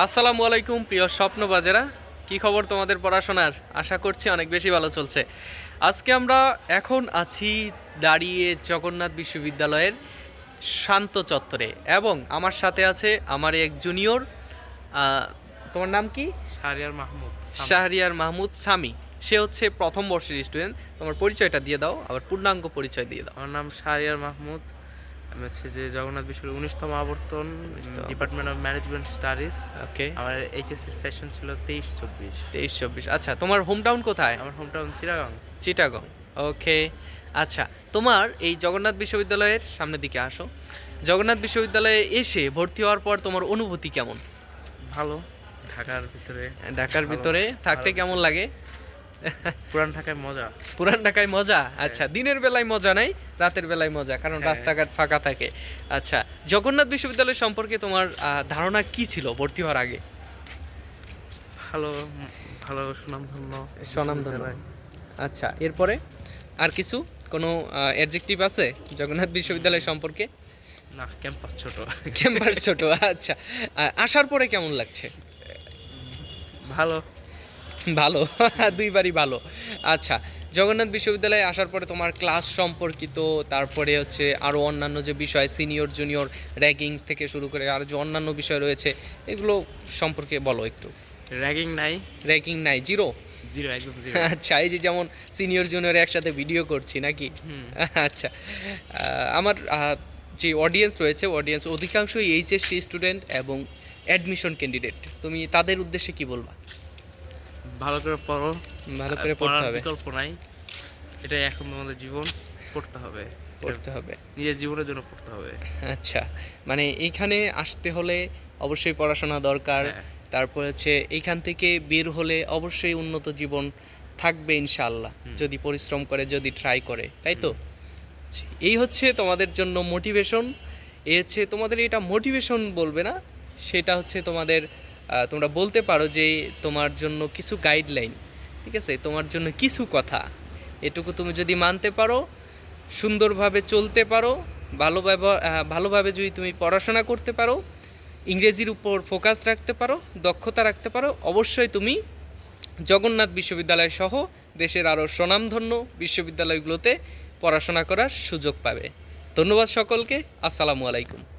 আসসালামু আলাইকুম প্রিয় স্বপ্ন বাজেরা কি খবর তোমাদের পড়াশোনার? আশা করছি অনেক বেশি ভালো চলছে। আজকে আমরা এখন আছি দাঁড়িয়ে জগন্নাথ বিশ্ববিদ্যালয়ের শান্ত চত্বরে এবং আমার সাথে আছে আমার এক জুনিয়র তোমার নাম কি? শাহরিয়ার মাহমুদ শাহরিয়ার মাহমুদ সামি সে হচ্ছে প্রথম বর্ষের স্টুডেন্ট তোমার পরিচয়টা দিয়ে দাও আবার পূর্ণাঙ্গ পরিচয় দিয়ে দাও। আমার নাম শাহরিয়ার মাহমুদ। আমি হচ্ছে যে জগন্নাথ বিশ্ববিদ্যালয়ের উনিশতম আবর্তন department of management studies okay আমার এইচএসসি সেশন ছিল তেইশ চব্বিশ। তেইশ চব্বিশ। আচ্ছা তোমার হোম টাউন কোথায়? আমার home town Chittagong Chittagong. Okay আচ্ছা তোমার এই জগন্নাথ বিশ্ববিদ্যালয়ের সামনের দিকে আসো। জগন্নাথ বিশ্ববিদ্যালয়ে এসে ভর্তি হওয়ার পর তোমার অনুভূতি কেমন? ভালো। ঢাকার ভিতরে। ঢাকার ভিতরে থাকতে কেমন লাগে? পুরান ঢাকায় মজা। পুরান ঢাকায় মজা? আচ্ছা দিনের বেলায় মজা নাই রাতের বেলায় মজা কারণ হ্যাঁ। রাস্তাঘাট ফাঁকা থাকে। আচ্ছা জগন্নাথ বিশ্ববিদ্যালয় সম্পর্কে তোমার ধারণা কি ছিল ভর্তি হওয়ার আগে? ভালো ভালো সুনামধন্য। বিশ্ববিদ্যালয়। আচ্ছা এরপরে আর কিছু? কোনো অ্যাডজেক্টিভ আছে জগন্নাথ বিশ্ববিদ্যালয় সম্পর্কে? না ক্যাম্পাস ছোট। ক্যাম্পাস ছোট আচ্ছা। আসার পরে কেমন লাগছে? ভালো। ভালো দুইবারই ভালো। আচ্ছা জগন্নাথ বিশ্ববিদ্যালয়ে আসার পরে তোমার ক্লাস সম্পর্কিত তারপরে হচ্ছে আরও অন্যান্য যে বিষয় সিনিয়র জুনিয়র র্যাগিং থেকে শুরু করে আরও যে অন্যান্য বিষয় রয়েছে এগুলো সম্পর্কে বলো একটু। র্যাগিং নাই। র্যাগিং নাই জিরো জিরো একদম জিরো আচ্ছা এই যে যেমন সিনিয়র জুনিয়র একসাথে ভিডিও করছি নাকি? আচ্ছা আমার যে অডিয়েন্স রয়েছে অডিয়েন্স অধিকাংশই এইচএসসি স্টুডেন্ট এবং অ্যাডমিশন ক্যান্ডিডেট তুমি তাদের উদ্দেশ্যে কি বলবা? ভালো করে পড়ো। ভালো করে পড়তে হবে। বিকল্প নাই। এটাই এখন তোমাদের জীবন পড়তে হবে। পড়তে হবে। নিজের জীবনের জন্য পড়তে হবে। আচ্ছা মানে এইখানে আসতে হলে অবশ্যই পড়াশোনা দরকার। হ্যাঁ। তারপর হচ্ছে এইখান থেকে বের হলে অবশ্যই উন্নত জীবন থাকবে ইনশাআল্লাহ। যদি পরিশ্রম করে যদি ট্রাই করে তাই তো? আচ্ছা, এই হচ্ছে তোমাদের জন্য মোটিভেশন এই হচ্ছে তোমাদের এটা মোটিভেশন বলবে না? সেটা হচ্ছে তোমাদের তোমরা বলতে পারো যে তোমার জন্য কিছু গাইডলাইন ঠিক আছে? তোমার জন্য কিছু কথা। এটুকু তুমি যদি মানতে পারো, সুন্দরভাবে চলতে পারো, ভালো ব্যবহার ভালোভাবে যদি তুমি পড়াশোনা করতে পারো, ইংরেজির উপর ফোকাস রাখতে পারো, দক্ষতা রাখতে পারো, অবশ্যই তুমি জগন্নাথ বিশ্ববিদ্যালয় সহ দেশের আরও স্বনামধন্য বিশ্ববিদ্যালয়গুলোতে পড়াশোনা করার সুযোগ পাবে। ধন্যবাদ সকলকে। আসসালামু আলাইকুম।